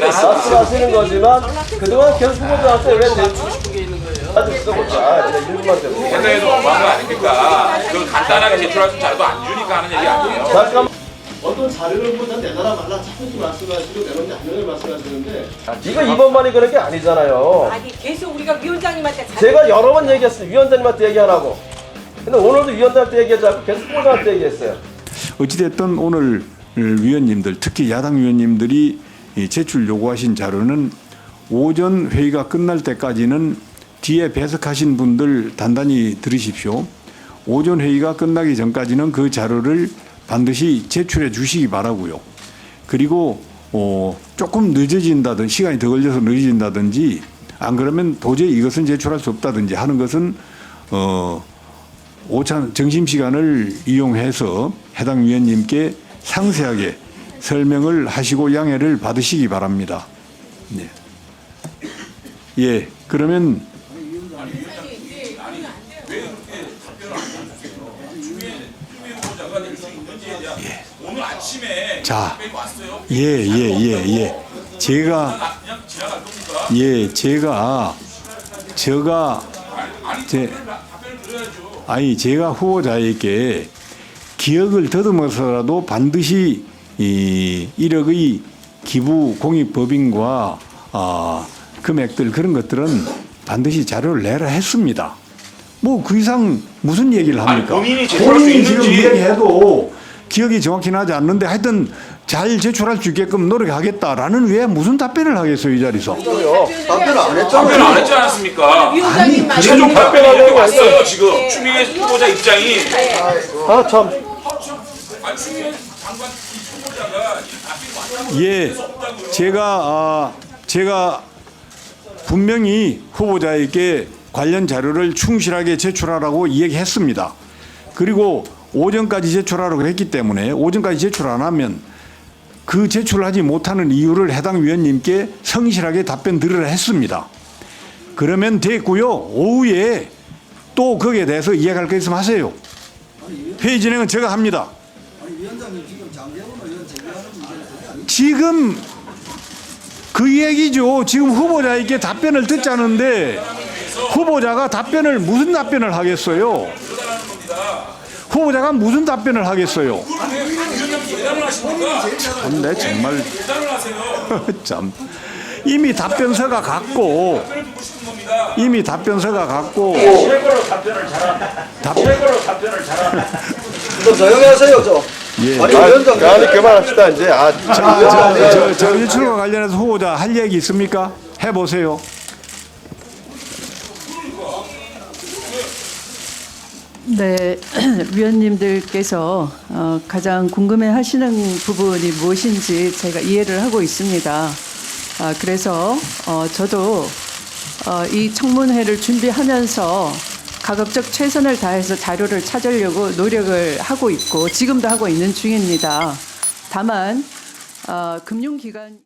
대단하다. 말씀하시는 거지만 그동안 계속 후보자한테 왜 내주시고 아, 내가 1분만 때문에. 너무한 거 아닙니까? 그 간단하게 제출할 수 자료도 안 주니까 하는 얘기 아니에요. 잠깐만. 어떤 자료를 보다 내놔라 말라 자꾸 말씀하시고 내놓지 않는 말씀하시는데 이거 이번만이 그런 게 아니잖아요. 아니 계속 우리가 위원장님한테 잘 제가 여러 번 얘기했어요. 위원장님한테 얘기하라고. 근데 오늘도 위원장한테 얘기하지 않고 계속 후보자한테 얘기했어요. 어찌됐든 오늘 위원님들 특히 야당 위원님들이 이 제출 요구하신 자료는 오전 회의가 끝날 때까지는 뒤에 배석하신 분들 단단히 들으십시오. 오전 회의가 끝나기 전까지는 그 자료를 반드시 제출해 주시기 바라고요. 그리고 어, 조금 늦어진다든 시간이 더 걸려서 늦어진다든지 안 그러면 도저히 이것은 제출할 수 없다든지 하는 것은 어, 오찬 점심 시간을 이용해서 해당 위원님께 상세하게 설명을 하시고 양해를 받으시기 바랍니다. 네. 예, 그러면 오늘 아침에 자. 예, 예, 예, 예. 제가? 예, 제가 제가 제 아니 제가 후보자에게 기억을 더듬어서라도 반드시 이 1억의 기부 공익 법인과 아, 금액들 그런 것들은 반드시 자료를 내라 했습니다. 뭐 그 이상 무슨 얘기를 합니까? 본인이 제출할 수 본인이 지금 있는지. 이야기해도 기억이 정확히 나지 않는데 하여튼 잘 제출할 수 있게끔 노력하겠다라는 왜 무슨 답변을 하겠어요 이 자리에서? 답변을 안 했잖아요. 답변 안 했지 않았습니까? 위원장님 말 최종 이렇게 왔어요 지금 네. 추미애 후보자 입장이. 아 참. 아 추미애 예, 제가 아, 제가 분명히 후보자에게 관련 자료를 충실하게 제출하라고 이야기했습니다. 그리고 오전까지 제출하라고 했기 때문에 오전까지 제출 안 하면 그 제출하지 못하는 이유를 해당 위원님께 성실하게 답변 드리라 했습니다. 그러면 됐고요. 오후에 또 거기에 대해서 이야기할 거 있으면 하세요. 회의 진행은 제가 합니다. 지금 그 얘기죠. 지금 후보자에게 답변을 듣자는데 후보자가 답변을 무슨 답변을 하겠어요? 후보자가 무슨 답변을 하겠어요? 참내 정말 참 이미 답변서가 갔고 이미 답변서가 갔고 답변 좀 조용히 하세요 좀. 예. 아니 위원장. 아니 그만합시다 이제. 아 자, 자, 저, 저 유출과 관련해서 후보자 할 얘기 있습니까? 해보세요. 네, 위원님들께서 어, 가장 궁금해 하시는 부분이 무엇인지 제가 이해를 하고 있습니다. 아, 그래서 어, 저도 어, 이 청문회를 준비하면서 가급적 최선을 다해서 자료를 찾으려고 노력을 하고 있고 지금도 하고 있는 중입니다. 다만 어, 금융기관